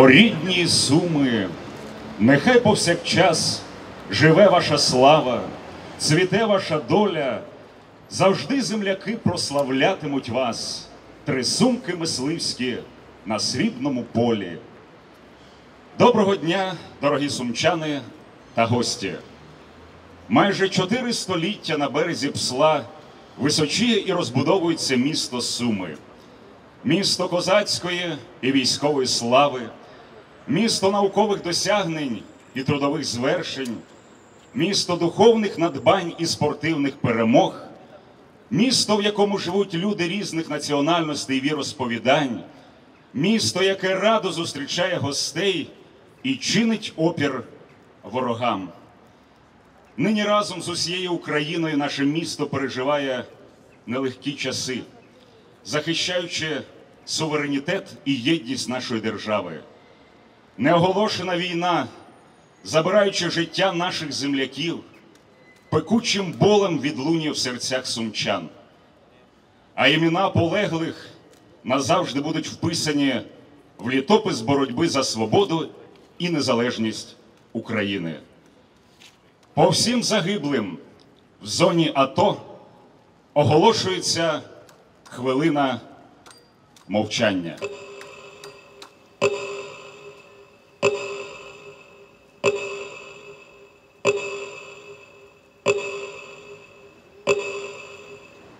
О рідні суми, нехай повсякчас живе ваша слава, цвіте ваша доля, завжди земляки прославлятимуть вас, три сумки мисливські на срібному полі. Доброго дня, дорогі сумчани та гості. Майже чотири століття на березі псла височіє і розбудовується місто Суми місто козацької і військової слави, місто наукових досягнень і трудових звершень, місто духовних надбань і спортивних перемог, місто, в якому живуть люди різних національностей і віросповідань, місто, яке радо зустрічає гостей і чинить опір ворогам. Нині разом з усією Україною наше місто переживає нелегкі часи захищаючи суверенітет і єдність нашої держави. Неоголошена війна, забираючи життя наших земляків, пекучим болем відлунює в серцях сумчан. А імена полеглих назавжди будуть вписані в літопис боротьби за свободу і незалежність України. По всім загиблим в зоні АТО оголошується хвилина мовчання.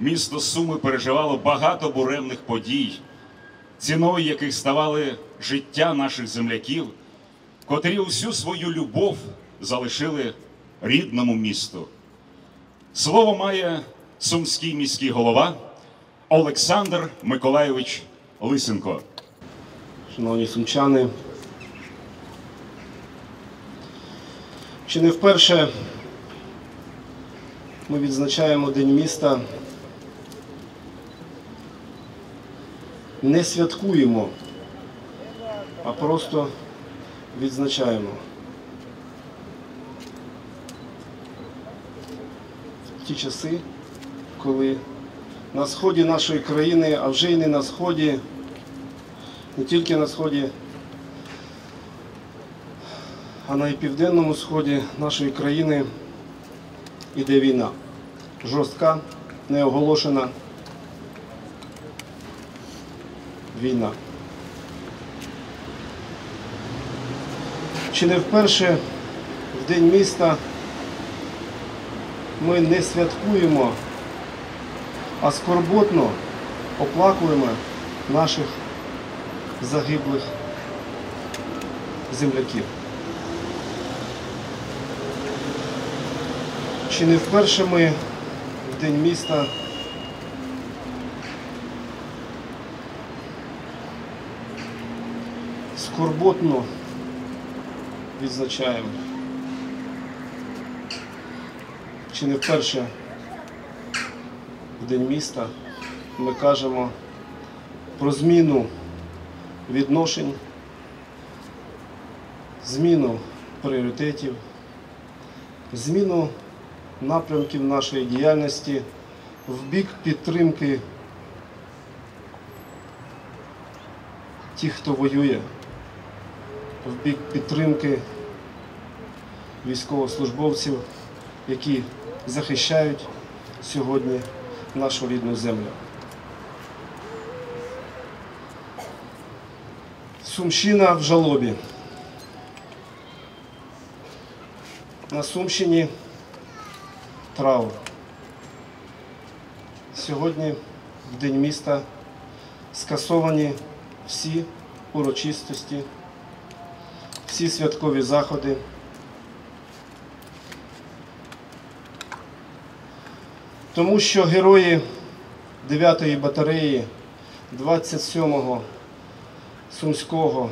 Місто Суми переживало багато буремних подій, ціною яких ставали життя наших земляків, котрі усю свою любов залишили рідному місту. Слово має сумський міський голова Олександр Миколайович Лисенко. Шановні сумчани, чи не вперше ми відзначаємо День міста, не святкуємо, а просто відзначаємо. Ті часи, коли на сході нашої країни, а вже й не на сході, не тільки на сході, а на південному сході нашої країни іде війна. Жорстка, неоголошена війна. Чи не вперше в День міста ми не святкуємо, а скорботно оплакуємо наших загиблих земляків. Чи не вперше ми в День міста скорботно відзначаємо? Чи не вперше в День міста ми кажемо про зміну відношень, зміну пріоритетів, зміну напрямків нашої діяльності в бік підтримки тих, хто воює, в бік підтримки військовослужбовців, які захищають сьогодні нашу рідну землю. Сумщина в жалобі. На Сумщині траур. Сьогодні, в День міста, скасовані всі урочистості, всі святкові заходи. Тому що герої 9-ї батареї 27-го Сумського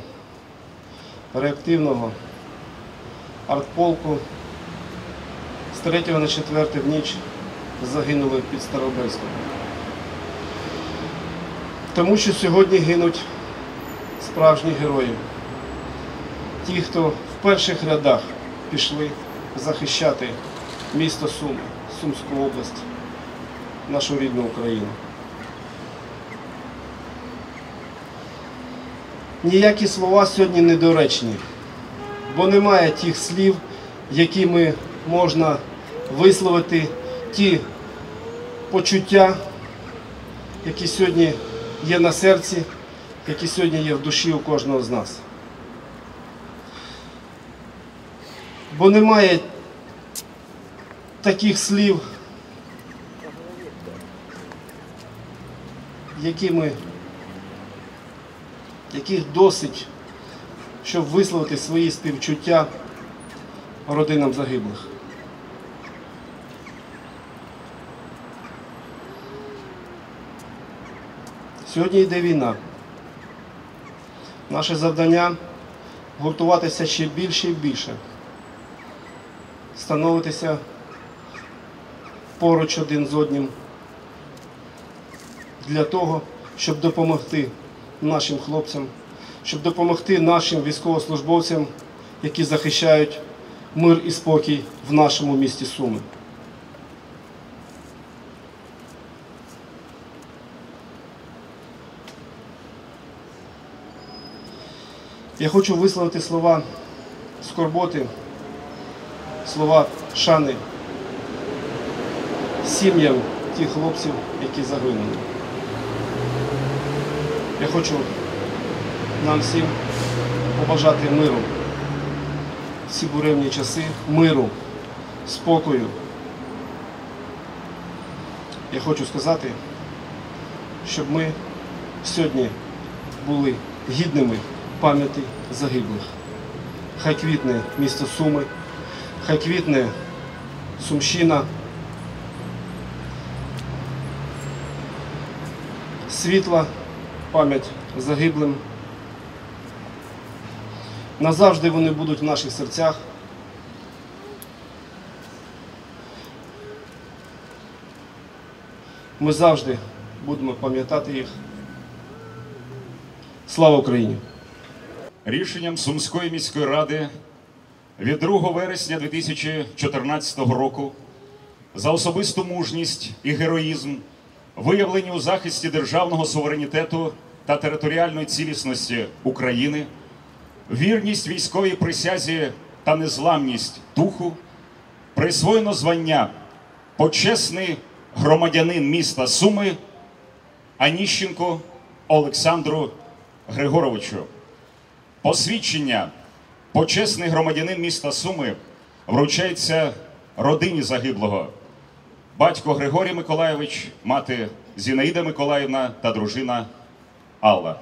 реактивного артполку з 3 на 4 в ніч загинули під Старобельськом. Тому що сьогодні гинуть справжні герої. Ті, хто в перших рядах пішли захищати місто Суми, Сумську область, нашу рідну Україну. Ніякі слова сьогодні недоречні, бо немає тих слів, якими можна висловити ті почуття, які сьогодні є на серці, які сьогодні є в душі у кожного з нас. Бо немає таких слів, якими, яких досить, щоб висловити свої співчуття родинам загиблих. Сьогодні йде війна. Наше завдання гуртуватися ще більше і більше, становитися поруч один з одним для того, щоб допомогти нашим хлопцям, щоб допомогти нашим військовослужбовцям, які захищають мир і спокій в нашому місті Суми. Я хочу висловити слова скорботи, слова шани сім'ям тих хлопців, які загинули. Я хочу нам всім побажати миру в ці буремні часи, миру, спокою. Я хочу сказати, щоб ми сьогодні були гідними пам'яті загиблих. Хай квітне місто Суми, хай квітне Сумщина. Світла пам'ять загиблим. Назавжди вони будуть в наших серцях. Ми завжди будемо пам'ятати їх. Слава Україні! Рішенням Сумської міської ради від 2 вересня 2014 року за особисту мужність і героїзм, виявлені у захисті державного суверенітету та територіальної цілісності України, вірність військовій присязі та незламність духу, присвоєно звання почесний громадянин міста Суми Аніщенко Олександру Григоровичу. Посвідчення почесний громадянин міста Суми вручається родині загиблого. Батько Григорій Миколаєвич, мати Зінаїда Миколаївна та дружина Алла.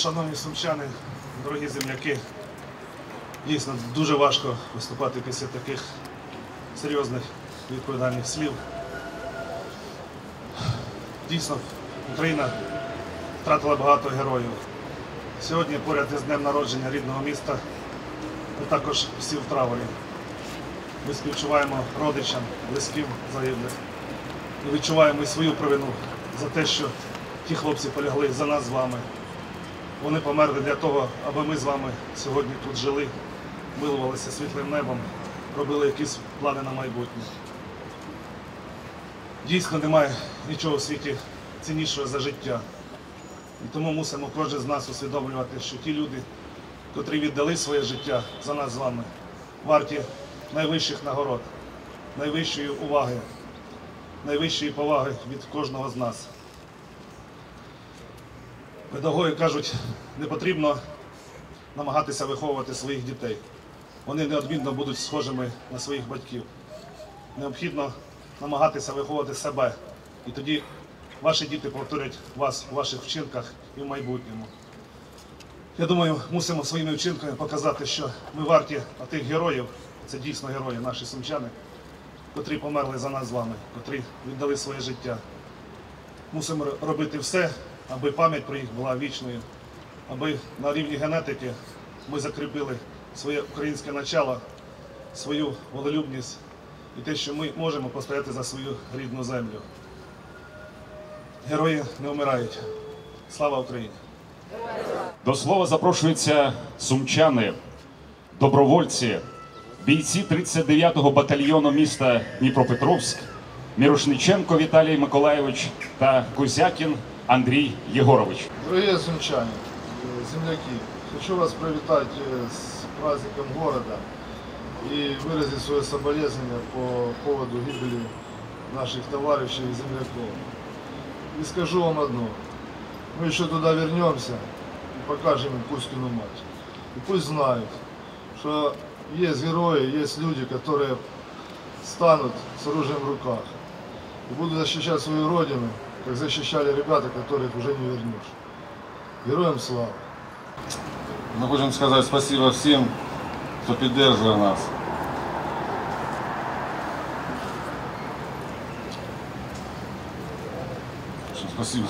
Шановні сумчани, дорогі земляки, дійсно дуже важко виступати після таких серйозних відповідальних слів. Дійсно, Україна втратила багато героїв. Сьогодні, поряд із днем народження рідного міста, ми також всі в траурі. Ми співчуваємо родичам, близьким загиблих. І відчуваємо і свою провину за те, що ті хлопці полягли за нас з вами. Вони померли для того, аби ми з вами сьогодні тут жили, милувалися світлим небом, робили якісь плани на майбутнє. Дійсно немає нічого в світі ціннішого за життя. І тому мусимо кожен з нас усвідомлювати, що ті люди, котрі віддали своє життя за нас з вами, варті найвищих нагород, найвищої уваги, найвищої поваги від кожного з нас. Педагоги кажуть, не потрібно намагатися виховувати своїх дітей. Вони неодмінно будуть схожими на своїх батьків. Необхідно намагатися виховувати себе. І тоді ваші діти повторять вас у ваших вчинках і в майбутньому. Я думаю, мусимо своїми вчинками показати, що ми варті тих героїв, це дійсно герої, наші сумчани, котрі померли за нас з вами, котрі віддали своє життя. Мусимо робити все, аби пам'ять про їх була вічною, аби на рівні генетики ми закріпили своє українське начало, свою волелюбність і те, що ми можемо постояти за свою рідну землю. Герої не вмирають. Слава Україні! До слова запрошуються сумчани, добровольці, бійці 39-го батальйону міста Дніпропетровськ, Мірошниченко Віталій Миколайович та Кузякін Андрій Єгорович. Дорогие сумчане, земляки, хочу вас привитать э, с праздником города и выразить свое соболезнование по поводу гибели наших товарищей и земляков. И скажу вам одно, мы еще туда вернемся и покажем им Кузькину мать. И пусть знают, что есть герои, есть люди, которые станут с оружием в руках и будут защищать свою родину, как защищали ребята, которых уже не вернешь. Героям слава! Мы хочем сказать спасибо всем, кто поддерживает нас. Спасибо.